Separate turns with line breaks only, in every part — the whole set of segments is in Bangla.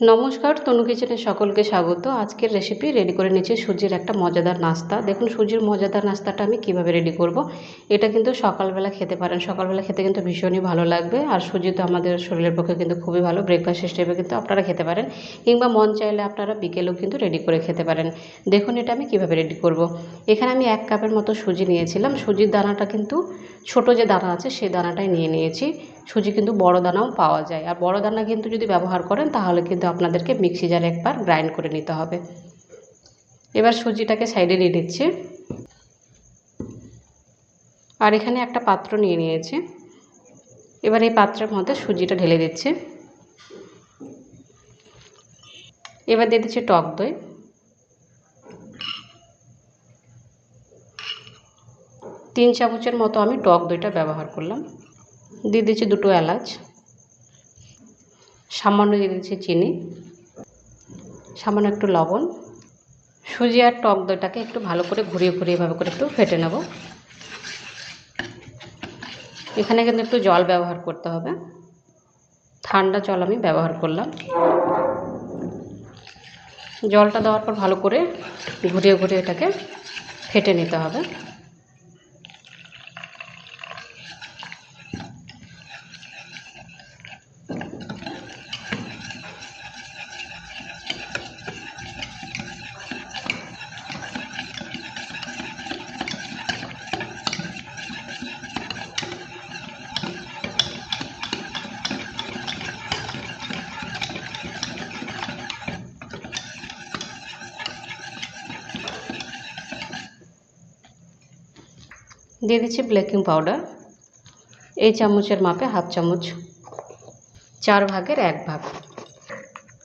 নমস্কার, তনু কিচেনে সকলকে স্বাগত। আজকের রেসিপি রেডি করে নিচ্ছি সুজির একটা মজাদার নাস্তা। দেখুন, সুজির মজাদার নাস্তাটা আমি কীভাবে রেডি করব? এটা কিন্তু সকালবেলা খেতে পারেন। সকালবেলা খেতে কিন্তু ভীষণই ভালো লাগবে। আর সুজি তো আমাদের শরীরের পক্ষে কিন্তু খুবই ভালো। ব্রেকফাস্ট হিসেবে কিন্তু আপনারা খেতে পারেন। কিংবা মন চাইলে আপনারা বিকেলেও কিন্তু রেডি করে খেতে পারেন। দেখুন, এটা আমি কীভাবে রেডি করব? এখানে আমি এক কাপের মতো সুজি নিয়েছিলাম। সুজির দানাটা কিন্তু ছোট যে দানা আছে সেই দানাটাই নিয়ে নিয়েছি। সুজি কিন্তু বড় দানাও পাওয়া যায়। আর বড় দানা কিন্তু যদি ব্যবহার করেন, তাহলে কিন্তু আপনাদেরকে মিক্সি জারে একবার গ্রাইন্ড করে নিতে হবে। এবার সুজিটাকে সাইডে নিয়ে নিচ্ছে। আর এখানে একটা পাত্র নিয়ে নিয়েছে। এবার এই পাত্রের মধ্যে সুজিটা ঢেলে দিচ্ছে। এবার দিয়ে দিচ্ছে টক দই। তিন চামচের মতো আমি টক দইটা ব্যবহার করলাম। দিয়ে দিচ্ছি দুটো এলাচ। সামান্য দিয়ে দিচ্ছি চিনি। সামান্য একটু লবণ। সুজি আর টক দইটাকে একটু ভালো করে ঘুরিয়ে ঘুরিয়ে এভাবে করে একটু ফেটে নেব। এখানে কিন্তু একটু জল ব্যবহার করতে হবে। ঠান্ডা জল আমি ব্যবহার করলাম। জলটা দেওয়ার পর ভালো করে ঘুরিয়ে ঘুরিয়ে এটাকে ফেটে নিতে হবে। দিয়ে দিচ্ছি ব্লেকিং পাউডার এই চামচের মাপে হাফ চামচ, চার ভাগের এক ভাগ।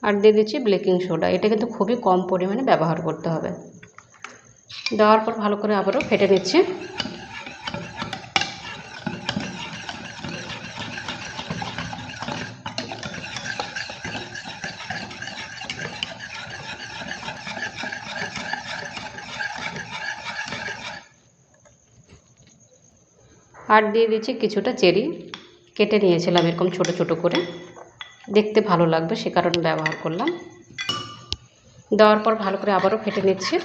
আর দিয়ে দিচ্ছি ব্লেকিং সোডা এটা কিন্তু খুবই কম পরিমাণে ব্যবহার করতে হবে। দেওয়ার পর ভালো করে আবারও ফেটে নিচ্ছি। আর দিয়ে দিচ্ছি কিছুটা চেরি। কেটে নিয়েছিলাম এরকম ছোট ছোট করে। দেখতে ভালো লাগবে, সে কারণে ব্যবহার করলাম। দেওয়ার পর ভালো করে আবারও ফেটে নিচ্ছি।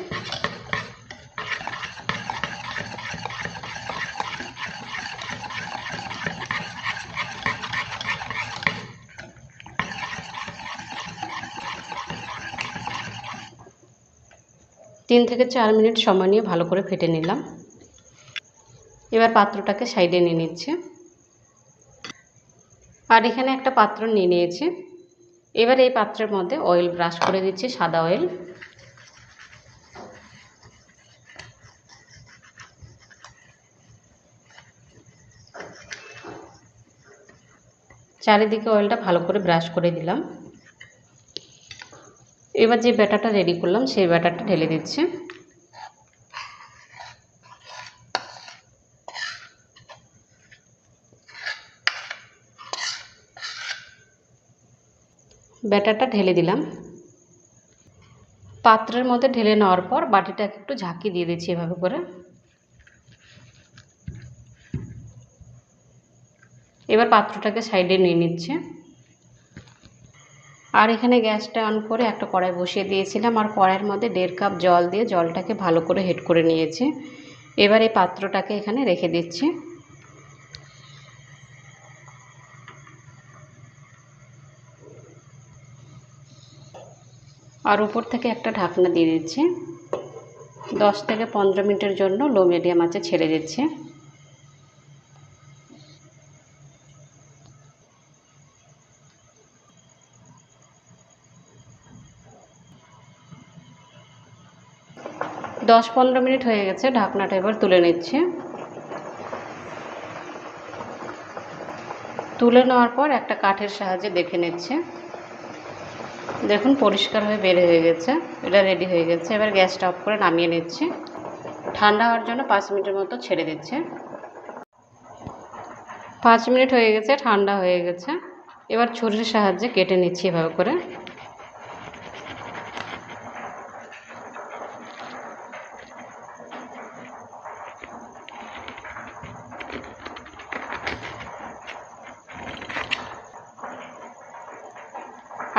তিন থেকে চার মিনিট সময় নিয়ে ভালো করে ফেটে নিলাম। এবার পাত্রটাকে সাইডে নিয়ে নিচ্ছে। আর এখানে একটা পাত্র নিয়ে নিয়েছে। এবার এই পাত্রের মধ্যে অয়েল ব্রাশ করে দিচ্ছি, সাদা অয়েল চারিদিকে অয়েলটা ভালো করে ব্রাশ করে দিলাম। এবার যে ব্যাটারটা রেডি করলাম, সেই ব্যাটারটা ঢেলে দিচ্ছে। ব্যাটারটা ঢেলে দিলাম। পাত্রের মধ্যে ঢেলে নেওয়ার পর বাটিটাকে একটু ঝাঁকি দিয়ে দিচ্ছি এভাবে করে। এবার পাত্রটাকে সাইডে নিয়ে নিচ্ছে। আর এখানে গ্যাসটা অন করে একটা কড়াই বসিয়ে দিয়েছিলাম আর কড়াইয়ের মধ্যে দেড় কাপ জল দিয়ে জলটাকে ভালো করে হেট করে নিয়েছে। এবার এই পাত্রটাকে এখানে রেখে দিচ্ছি। আর উপর থেকে একটা ঢাকনা দিয়ে দিচ্ছি। দশ থেকে পনেরো মিনিটের জন্য লো মিডিয়াম আঁচে ছেড়ে দিচ্ছি। দশ পনেরো মিনিট হয়ে গেছে, ঢাকনাটা এবার তুলে নিচ্ছে। তুলে নেওয়ার পর একটা কাঠের সাহায্যে দেখে নিচ্ছে। দেখুন, পরিষ্কার হয়ে বের হয়ে গেছে। এটা রেডি হয়ে গেছে। এবার গ্যাসটা অফ করে নামিয়ে নিচ্ছি। ঠান্ডা হওয়ার জন্য পাঁচ মিনিটের মতো ছেড়ে দিচ্ছে। পাঁচ মিনিট হয়ে গেছে, ঠান্ডা হয়ে গেছে। এবার ছুরির সাহায্যে কেটে নিচ্ছি এভাবে করে।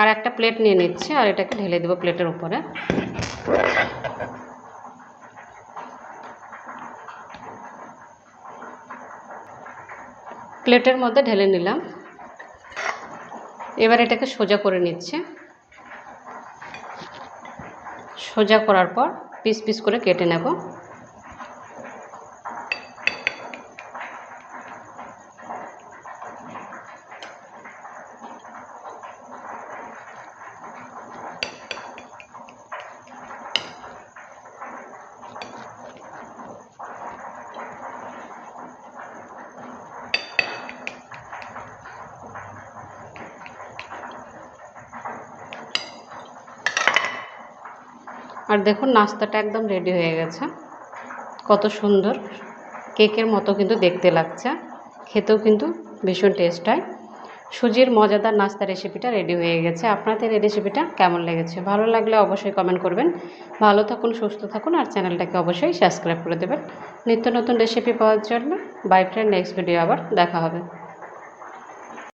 আর একটা প্লেট নিয়ে নিচ্ছি, আর এটাকে ঢেলে দেবো প্লেটের উপরে। প্লেটের মধ্যে ঢেলে নিলাম। এবার এটাকে সোজা করে নিচ্ছে। সোজা করার পর পিস পিস করে কেটে নেব। আর দেখুন, নাস্তাটা একদম রেডি হয়ে গেছে। কত সুন্দর। কেকের মতো কিন্তু দেখতে লাগছে। খেতেও কিন্তু ভীষণ টেস্ট হয়। সুজির মজাদার নাস্তা রেসিপিটা রেডি হয়ে গেছে। আপনাদের এই রেসিপিটা কেমন লেগেছে? ভালো লাগলে অবশ্যই কমেন্ট করবেন। ভালো থাকুন, সুস্থ থাকুন আর চ্যানেলটাকে অবশ্যই সাবস্ক্রাইব করে দেবেন। নিত্য নতুন রেসিপি পাওয়ার জন্য। বাই ফ্রেন্ড নেক্সট ভিডিও আবার দেখা হবে।